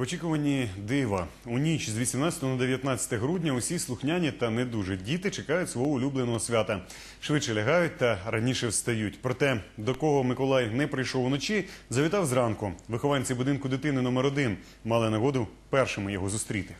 В очікуванні дива у ніч з 18 на 19 грудня усі слухняні та не дуже діти чекають свого улюбленого свята. Швидше лягають та раніше встають. Проте до кого Миколай не прийшов уночі, завітав зранку. Вихованці будинку дитини номер 1 мали нагоду першими його зустріти.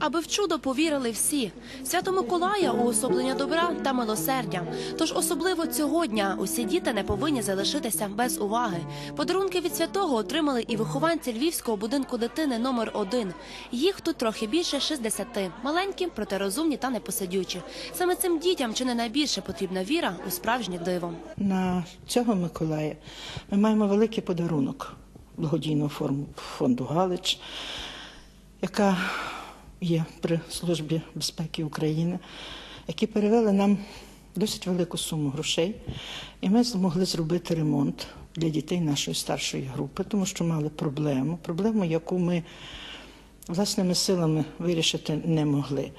Аби в чудо повірили всі. Свято Миколая уособлення добра та милосердя. Тож особливо цього дня усі діти не повинні залишитися без уваги. Подарунки від святого отримали і вихованці львівського будинку дитини номер 1 Їх тут трохи більше 60. Маленькі, проте розумні та непосидючі. Саме цим дітям чи не найбільше потрібна віра у справжнє диво. На цього Миколая ми маємо великий подарунок благодійного фонду Галич, яка є при службі безпеки України, які перевели нам досить велику суму грошей, і ми змогли зробити ремонт для дітей нашої старшої групи, тому що мали проблему, проблему, яку ми власними силами вирішити не могли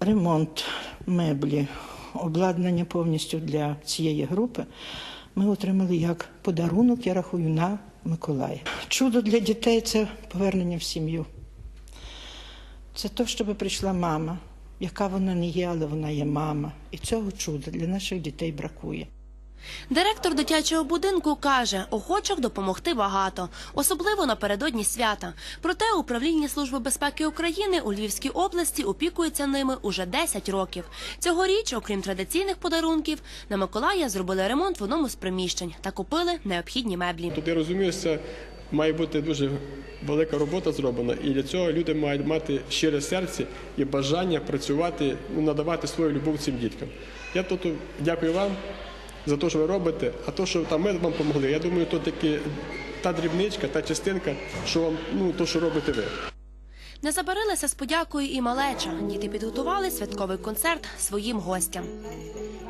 ремонт меблі, обладнання повністю для цієї групи ми отримали як подарунок, я рахую, на Миколая. Чудо для дітей це повернення в сім'ю. Це то, щоб прийшла мама, яка вона не є, але вона є мама. І цього чуда для наших дітей бракує. Директор дитячого будинку каже, охочих допомогти багато, особливо напередодні свята. Проте управління Служби безпеки України у Львівській області опікується ними уже 10 років. Цьогоріч, окрім традиційних подарунків, на Миколая зробили ремонт в одному з приміщень та купили необхідні меблі. Тут я розумію, це має бути дуже велика робота зроблена, і для цього люди мають мати щире серце і бажання працювати, ну, надавати свою любов цим діткам. Я тут дякую вам за те, що ви робите, а то, що там ми вам допомогли, я думаю, то таки та дрібничка, та частинка, що вам, ну, то, що робите ви. Не забарилися з подякою і малеча. Діти підготували святковий концерт своїм гостям.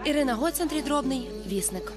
Ірина Гоцентрій Дробний, Вісник.